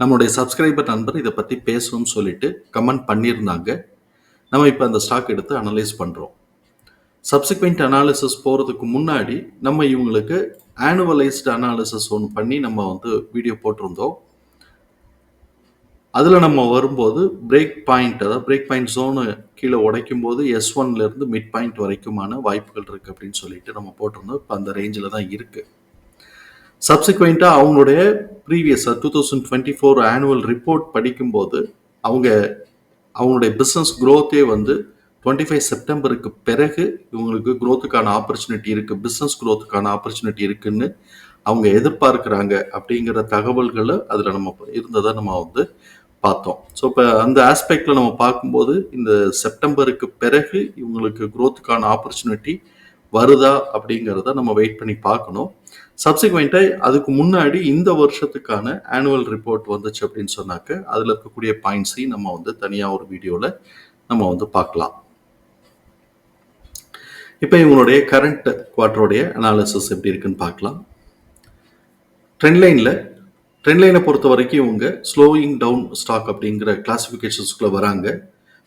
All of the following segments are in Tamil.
நம்மளுடைய சப்ஸ்கிரைபர் நண்பர் இதை பற்றி பேசணும்னு சொல்லிட்டு கமெண்ட் பண்ணியிருந்தாங்க. நம்ம இப்போ அந்த ஸ்டாக் எடுத்து அனலைஸ் பண்ணுறோம் சப்சிக்வெண்ட் அனாலிசிஸ் போகிறதுக்கு முன்னாடி நம்ம இவங்களுக்கு ஆனுவலைஸ்டு அனாலிசிஸ் ஒன்று பண்ணி நம்ம வந்து வீடியோ போட்டிருந்தோம். அதில் நம்ம வரும்போது பிரேக் பாயிண்ட் அதாவது பிரேக் பாயிண்ட் ஜோனு கீழே உடைக்கும் போது எஸ் ஒன்லேருந்து மிட் பாயிண்ட் வரைக்குமான வாய்ப்புகள் இருக்குது அப்படின்னு சொல்லிட்டு நம்ம போட்டிருந்தோம். இப்போ அந்த ரேஞ்சில் தான் இருக்குது சப்சிக்வெண்ட்டாக அவங்களுடைய previous two thousand twenty four annual report படிக்கும்போது அவங்க அவங்களுடைய பிஸ்னஸ் க்ரோத்தே வந்து டுவெண்ட்டி ஃபைவ் செப்டம்பருக்கு பிறகு இவங்களுக்கு க்ரோத்துக்கான ஆப்பர்ச்சுனிட்டி இருக்குது பிஸ்னஸ் க்ரோத்துக்கான ஆப்பர்ச்சுனிட்டி இருக்குன்னு அவங்க எதிர்பார்க்குறாங்க அப்படிங்கிற தகவல்களை அதில் நம்ம இருந்ததை நம்ம வந்து பார்த்தோம். ஸோ இப்போ அந்த ஆஸ்பெக்டில் நம்ம பார்க்கும்போது இந்த செப்டம்பருக்கு பிறகு இவங்களுக்கு க்ரோத்துக்கான ஆப்பர்ச்சுனிட்டி வருதா அப்படிங்கிறத நம்ம வெயிட் பண்ணி பார்க்கணும். சப்சிக்வெண்ட்டாக அதுக்கு முன்னாடி இந்த வருஷத்துக்கான ஆனுவல் ரிப்போர்ட் வந்துச்சு அப்படின்னு சொன்னாக்க அதில் இருக்கக்கூடிய பாயிண்ட்ஸையும் நம்ம வந்து தனியாக ஒரு வீடியோவில் நம்ம வந்து பார்க்கலாம். இப்போ இவங்களுடைய கரண்ட் குவார்டருடைய அனாலிசிஸ் எப்படி இருக்குன்னு பார்க்கலாம். ட்ரெண்ட் லைனில் ட்ரெண்ட் லைனை பொறுத்த வரைக்கும் இவங்க ஸ்லோயிங் டவுன் ஸ்டாக் அப்படிங்கிற கிளாஸிஃபிகேஷன்ஸ்குள்ளே வராங்க.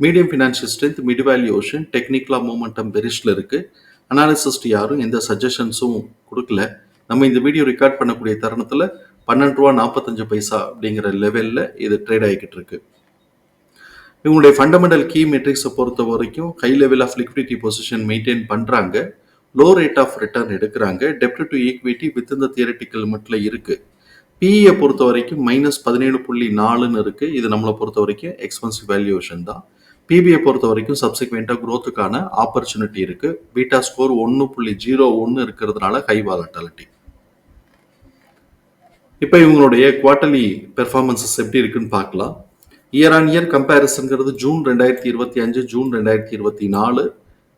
Medium financial strength mid valuation டெக்னிக்கலாக மூமெண்டம் பெரிஷில் இருக்குது அனாலிசிஸ்ட் யாரும் எந்த சஜஷன்ஸும் கொடுக்கல. நம்ம இந்த வீடியோ ரெக்கார்ட் பண்ணக்கூடிய தருணத்தில் பன்னெண்டு ரூபா நாற்பத்தஞ்சு பைசா அப்படிங்கிற லெவலில் இது ட்ரேட் ஆகிக்கிட்டு இருக்கு. இவங்களுடைய ஃபண்டமெண்டல் கீ மெட்ரிக்ஸை பொறுத்த வரைக்கும் high level of liquidity position maintain பண்ணுறாங்க லோ ரேட் ஆஃப் ரிட்டர்ன் எடுக்கிறாங்க. டெப்ட் டு ஈக்விட்டி வித் இந்த தியரட்டிக்கல் லிமிட்டில் இருக்குது பிஇயை பொறுத்த வரைக்கும் மைனஸ் பதினேழு புள்ளி நாலுன்னு இருக்குது இது நம்மளை பொறுத்த வரைக்கும் எக்ஸ்பென்சிவ் வேல்யூவேஷன் தான். பிபிஐ பொறுத்த வரைக்கும் சப்சிக்வெண்ட்டாக க்ரோத்துக்கான ஆப்பர்ச்சுனிட்டி இருக்குது பீட்டா ஸ்கோர் ஒன்று புள்ளி ஜீரோ ஒன்று இருக்கிறதுனால ஹை வாலட்டாலிட்டி இப்போ இவங்களுடைய குவார்டர்லி பெர்ஃபார்மன்சஸ் எப்படி இருக்குன்னு பார்க்கலாம். இயர் ஆன் இயர் கம்பேரிசன்கிறது ஜூன் ரெண்டாயிரத்தி இருபத்தி அஞ்சு ஜூன் ரெண்டாயிரத்தி இருபத்தி நாலு.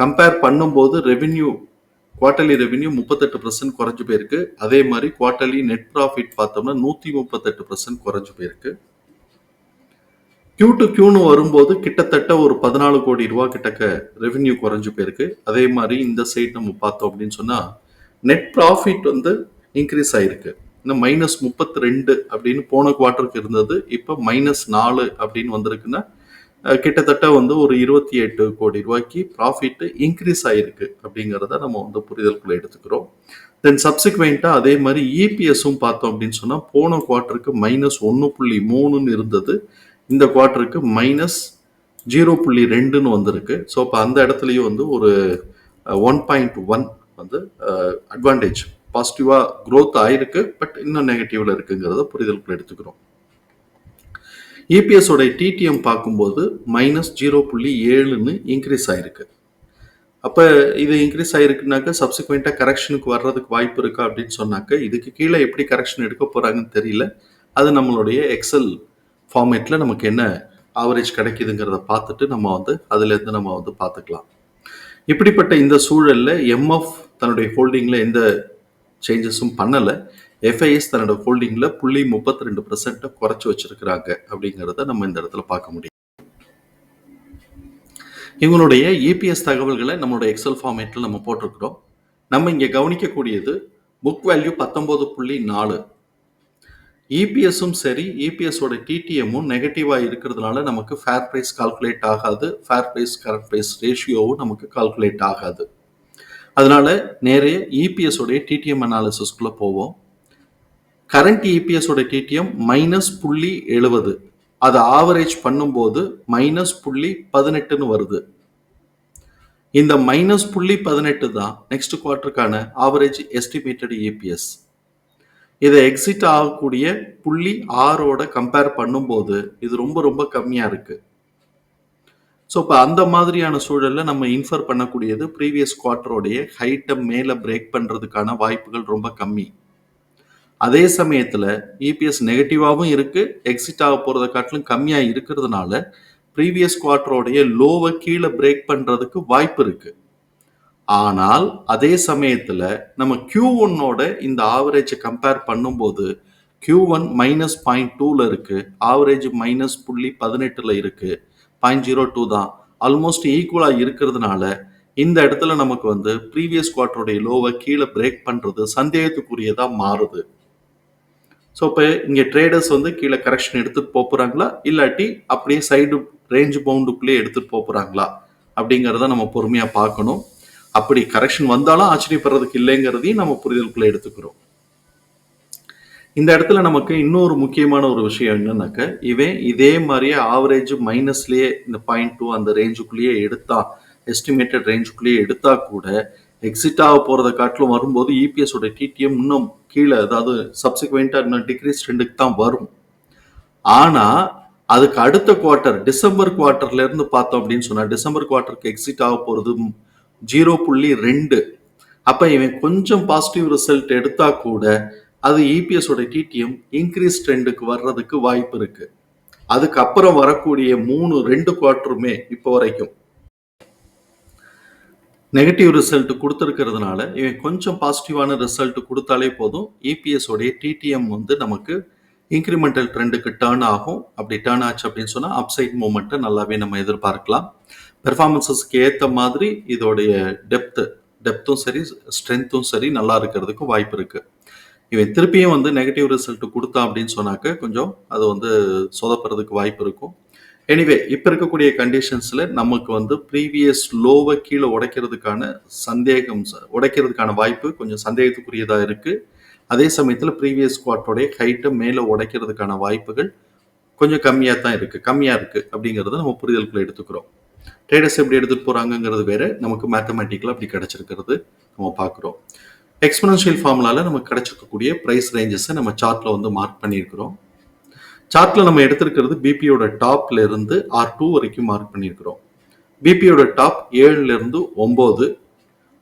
கம்பேர் பண்ணும்போது ரெவின்யூ குவார்டர்லி ரெவென்யூ முப்பத்தெட்டு பர்சன்ட் குறைஞ்சு போயிருக்கு. அதே மாதிரி குவார்டர்லி நெட் ப்ராஃபிட் பார்த்தோம்னா நூற்றி முப்பத்தெட்டு பர்சன்ட் குறைஞ்சு போயிருக்கு. கியூ டு கியூன்னு வரும்போது கிட்டத்தட்ட ஒரு பதினாலு கோடி ரூபா கிட்டக்க ரெவென்யூ குறைஞ்சு போயிருக்கு. அதே மாதிரி இந்த சைட் நம்ம பார்த்தோம் அப்படின்னு சொன்னால் நெட் ப்ராஃபிட் வந்து இன்க்ரீஸ் ஆகிருக்கு இன்னும் மைனஸ் முப்பத்தி ரெண்டு அப்படின்னு போன குவார்ட்டருக்கு இருந்தது. இப்போ மைனஸ் நாலு அப்படின்னு வந்திருக்குன்னா கிட்டத்தட்ட வந்து ஒரு இருபத்தி எட்டு கோடி ரூபாய்க்கு ப்ராஃபிட் இன்க்ரீஸ் ஆயிருக்கு அப்படிங்கிறத நம்ம வந்து புரிதலுக்குள்ள எடுத்துக்கிறோம். தென் சப்சிக்வெண்ட்டாக அதே மாதிரி இபிஎஸும் பார்த்தோம் அப்படின்னு சொன்னால் போன குவார்ட்டருக்கு மைனஸ் ஒன்று புள்ளி மூணுன்னு இருந்தது. இந்த குவார்ட்டருக்கு மைனஸ் ஜீரோ புள்ளி ரெண்டுன்னு வந்திருக்கு. ஸோ இப்போ அந்த இடத்துலையும் வந்து ஒரு ஒன் பாயிண்ட் ஒன் வந்து அட்வான்டேஜ் பாசிட்டிவா க்ரோத் ஆயிருக்கு பட் இன்னும் நெகட்டிவ்ல இருக்குங்கிறத புரிதலுக்குள்ள எடுத்துக்கிறோம். இபிஎஸோட டிடிஎம் பார்க்கும்போது மைனஸ் ஜீரோ புள்ளி ஏழுன்னு இன்க்ரீஸ் ஆயிருக்கு. அப்போ இது இன்க்ரீஸ் ஆயிருக்குனாக்க சப்சிக்வெண்ட்டாக கரெக்ஷனுக்கு வர்றதுக்கு வாய்ப்பு இருக்கா அப்படின்னு சொன்னாக்க இதுக்கு கீழே எப்படி கரெக்ஷன் எடுக்க போகிறாங்கன்னு தெரியல. அது நம்மளுடைய எக்ஸல் ஃபார்மேட்டில் நமக்கு என்ன ஆவரேஜ் கிடைக்குதுங்கிறத பார்த்துட்டு நம்ம வந்து அதுலேருந்து நம்ம வந்து பார்த்துக்கலாம். இப்படிப்பட்ட இந்த சூழலில் எம்எஃப் தன்னுடைய ஹோல்டிங்கில் எந்த சேஞ்சஸும் பண்ணலை. எஃப்ஐஎஸ் தன்னோட ஹோல்டிங்கில் புள்ளி முப்பத்தி ரெண்டு பர்சன்ட்டை குறைச்சி வச்சிருக்கிறாங்க அப்படிங்கிறத நம்ம இந்த இடத்துல பார்க்க முடியும். இவங்களுடைய இபிஎஸ் தகவல்களை நம்மளுடைய எக்ஸல் ஃபார்மேட்டில் நம்ம போட்டிருக்கிறோம். நம்ம இங்கே கவனிக்கக்கூடியது புக் வேல்யூ பத்தொம்போது புள்ளி நாலு. இபிஎஸும் சரி இபிஎஸோட டிடிஎம்மும் நெகட்டிவாக இருக்கிறதுனால நமக்கு ஃபேர் ப்ரைஸ் கால்குலேட் ஆகாது. ஃபேர் ப்ரைஸ் கரண்ட் ப்ரைஸ் ரேஷியோவும் நமக்கு கால்குலேட் ஆகாது. அதனால நேரைய இபிஎஸோடைய டிடிஎம் அனாலிசிஸ்குள்ளே போவோம். கரண்ட் இபிஎஸோட டிடிஎம் மைனஸ் புள்ளி எழுபது அதை ஆவரேஜ் பண்ணும்போது மைனஸ் புள்ளி பதினெட்டுன்னு வருது. இந்த மைனஸ் புள்ளி பதினெட்டு தான் நெக்ஸ்ட் குவார்ட்டருக்கான ஆவரேஜ் எஸ்டிமேட்டட் இபிஎஸ் இதை எக்ஸிட் ஆகக்கூடிய புள்ளி ஆறோட கம்பேர் பண்ணும்போது இது ரொம்ப ரொம்ப கம்மியாக இருக்குது ஸோ இப்போ அந்த மாதிரியான சூழலில் நம்ம இன்ஃபர் பண்ணக்கூடியது ப்ரீவியஸ் குவார்டருடைய ஹைட்டை மேலே பிரேக் பண்ணுறதுக்கான வாய்ப்புகள் ரொம்ப கம்மி. அதே சமயத்தில் இபிஎஸ் நெகட்டிவாகவும் இருக்குது எக்ஸிட் ஆக போகிறத காட்டிலும் கம்மியாக இருக்கிறதுனால ப்ரீவியஸ் குவார்டரோடைய லோவை கீழே பிரேக் பண்ணுறதுக்கு வாய்ப்பு இருக்குது ஆனால் அதே சமயத்தில் நம்ம கியூ ஒன்னோட இந்த ஆவரேஜை கம்பேர் பண்ணும்போது கியூ ஒன் மைனஸ் பாயிண்ட் டூவில் இருக்குது ஆவரேஜ் மைனஸ் புள்ளி பதினெட்டில் இருக்குது பாயிண்ட் ஜீரோ டூ தான். ஆல்மோஸ்ட் ஈக்குவலாக இருக்கிறதுனால இந்த இடத்துல நமக்கு வந்து ப்ரீவியஸ் குவார்டருடைய லோவை கீழே பிரேக் பண்ணுறது சந்தேகத்துக்குரியதாக மாறுது. ஸோ இப்போ இங்கே ட்ரேடர்ஸ் வந்து கீழே கரெக்ஷன் எடுத்துகிட்டு போகிறாங்களா இல்லாட்டி அப்படியே சைடு ரேஞ்ச் பவுண்டுக்குள்ளேயே எடுத்துகிட்டு போகிறாங்களா அப்படிங்கிறத நம்ம பொறுமையாக பார்க்கணும். அப்படி கரெக்ஷன் வந்தாலும் ஆச்சரியப்படுறதுக்கு இல்லைங்கிறதையும் நம்ம புரிதலுக்குள்ளே எடுத்துக்கிறோம். இந்த இடத்துல நமக்கு இன்னொரு முக்கியமான ஒரு விஷயம் என்னன்னாக்க இவன் இதே மாதிரியே ஆவரேஜ் மைனஸ்லேயே இந்த பாயிண்ட் டூ அந்த ரேஞ்சுக்குள்ளேயே எடுத்தா எஸ்டிமேட்டட் ரேஞ்சுக்குள்ளேயே எடுத்தா கூட எக்ஸிட் ஆக போகிறத காட்டிலும் வரும்போது இபிஎஸோட டிடிஎம் இன்னும் கீழே அதாவது சப்சிக்வெண்ட்டாக இன்னும் டிக்ரீஸ் ரெண்டுக்கு தான் வரும். ஆனால் அதுக்கு அடுத்த குவார்ட்டர் டிசம்பர் குவார்ட்டர்லேருந்து பார்த்தோம் அப்படின்னு சொன்னால் டிசம்பர் குவார்ட்டருக்கு எக்ஸிட் ஆக போகிறது ஜீரோ புள்ளி ரெண்டு. அப்போ இவன் கொஞ்சம் பாசிட்டிவ் ரிசல்ட் எடுத்தா கூட அது இபிஎஸோட டிடிஎம் இன்க்ரீஸ் ட்ரெண்டுக்கு வர்றதுக்கு வாய்ப்பு இருக்கு. அதுக்கப்புறம் வரக்கூடிய மூணு ரெண்டு குவார்ட்டருமே இப்போ வரைக்கும். நெகட்டிவ் ரிசல்ட் கொடுத்துருக்கிறதுனால இவன் கொஞ்சம் பாசிட்டிவான ரிசல்ட் கொடுத்தாலே போதும் இபிஎஸோடைய டிடிஎம் வந்து நமக்கு இன்க்ரிமெண்டல் ட்ரெண்டுக்கு டேர்ன் ஆகும். அப்படி டேர்ன் ஆச்சு அப்படின்னு சொன்னால் அப்சைட் மூமெண்ட்டை நல்லாவே நம்ம எதிர்பார்க்கலாம். பெர்ஃபார்மன்ஸஸ்க்கு ஏற்ற மாதிரி இதோடைய டெப்த்து டெப்த்தும் சரி ஸ்ட்ரென்த்தும் சரி நல்லா இருக்கிறதுக்கு வாய்ப்பு இருக்குது இவன் திருப்பியும் வந்து நெகட்டிவ் ரிசல்ட் கொடுத்தா அப்படின்னு சொன்னாக்க கொஞ்சம் அது வந்து சொதப்புறதுக்கு வாய்ப்பு இருக்கும். எனிவே இப்போ இருக்கக்கூடிய கண்டிஷன்ஸில் நமக்கு வந்து ப்ரீவியஸ் லோவை கீழே உடைக்கிறதுக்கான சந்தேகம் உடைக்கிறதுக்கான வாய்ப்பு கொஞ்சம் சந்தேகத்துக்குரியதாக இருக்குது அதே சமயத்தில் ப்ரீவியஸ் குவார்ட்டோடைய ஹைட்டை மேலே உடைக்கிறதுக்கான வாய்ப்புகள் கொஞ்சம் கம்மியாக தான் இருக்குது கம்மியாக இருக்குது அப்படிங்கிறத நம்ம புரிதலுக்குள்ள எடுத்துக்கிறோம். ட்ரேடர்ஸ் எப்படி எடுத்துகிட்டு போகிறாங்கங்கிறது வேறு நமக்கு மேத்தமெட்டிக்கலாக அப்படி கிடச்சிருக்கிறது நம்ம பார்க்குறோம். எக்ஸ்பனன்ஷியல் ஃபார்முலாவில் நமக்கு கிடைச்சிருக்கக்கூடிய ப்ரைஸ் ரேஞ்சஸை நம்ம சார்ட்டில் வந்து மார்க் பண்ணியிருக்கிறோம். சார்ட்டில் நம்ம எடுத்திருக்கிறது பிபியோட டாப்ல இருந்து ஆர் டூ வரைக்கும் மார்க் பண்ணியிருக்கிறோம். பிபியோட டாப் ஏழுலேருந்து ஒம்பது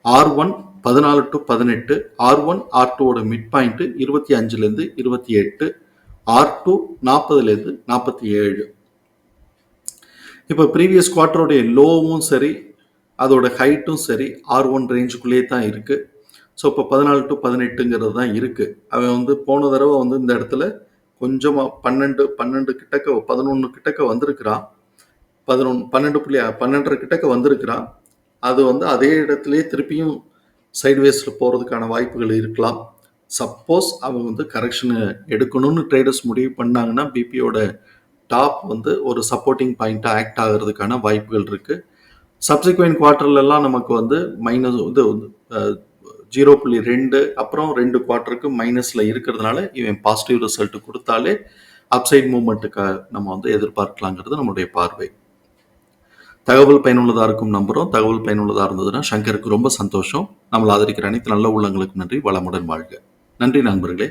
ஆர் ஒன் பதினாலு டு பதினெட்டு ஆர் ஒன் ஆர் டூவோட மிட் பாயிண்ட்டு இருபத்தி அஞ்சுலேருந்து இருபத்தி எட்டு ஆர் டூ நாற்பதுலேருந்து நாற்பத்தி ஏழு. இப்போ ப்ரீவியஸ் குவார்ட்டருடைய லோவும் சரி அதோட ஹைட்டும் சரி ஆர் ஒன் ரேஞ்சுக்குள்ளேயே தான் இருக்குது ஸோ இப்போ பதினாலு டு பதினெட்டுங்கிறது தான் இருக்குது அவன் வந்து போன தடவை வந்து இந்த இடத்துல கொஞ்சமாக பன்னெண்டு பன்னெண்டு கிட்டக்க பதினொன்று கிட்டக்க வந்திருக்கிறான். பதினொன்று பன்னெண்டு புள்ளி பன்னெண்டரை கிட்டக்க வந்திருக்கிறான். அது வந்து அதே இடத்துலையே திருப்பியும் சைட்வேஸில் போகிறதுக்கான வாய்ப்புகள் இருக்கலாம். சப்போஸ் அவங்க வந்து கரெக்ஷனு எடுக்கணும்னு ட்ரேடர்ஸ் முடிவு பண்ணாங்கன்னா பிபியோட டாப் வந்து ஒரு சப்போர்ட்டிங் பாயிண்ட்டாக ஆக்ட் ஆகிறதுக்கான வாய்ப்புகள் இருக்குது சப்சிக்வெண்ட் குவார்ட்டர்லலாம் நமக்கு வந்து மைனஸ் இது ஜீரோ புள்ளி ரெண்டு அப்புறம் ரெண்டு குவார்ட்டருக்கு மைனஸில் இருக்கிறதுனால இவன் பாசிட்டிவ் ரிசல்ட் கொடுத்தாலே அப்சைட் மூமெண்ட்டுக்கு நம்ம வந்து எதிர்பார்க்கலாங்கிறது நம்மளுடைய பார்வை. தகவல் பயனுள்ளதாக இருக்கும் நம்புகிறோம் தகவல் பயனுள்ளதாக இருந்ததுன்னா சங்கருக்கு ரொம்ப சந்தோஷம். நம்மளை ஆதரிக்கிற அனைத்து நல்ல உள்ளங்களுக்கு நன்றி. வளமுடன் வாழ்க. நன்றி நண்பர்களே.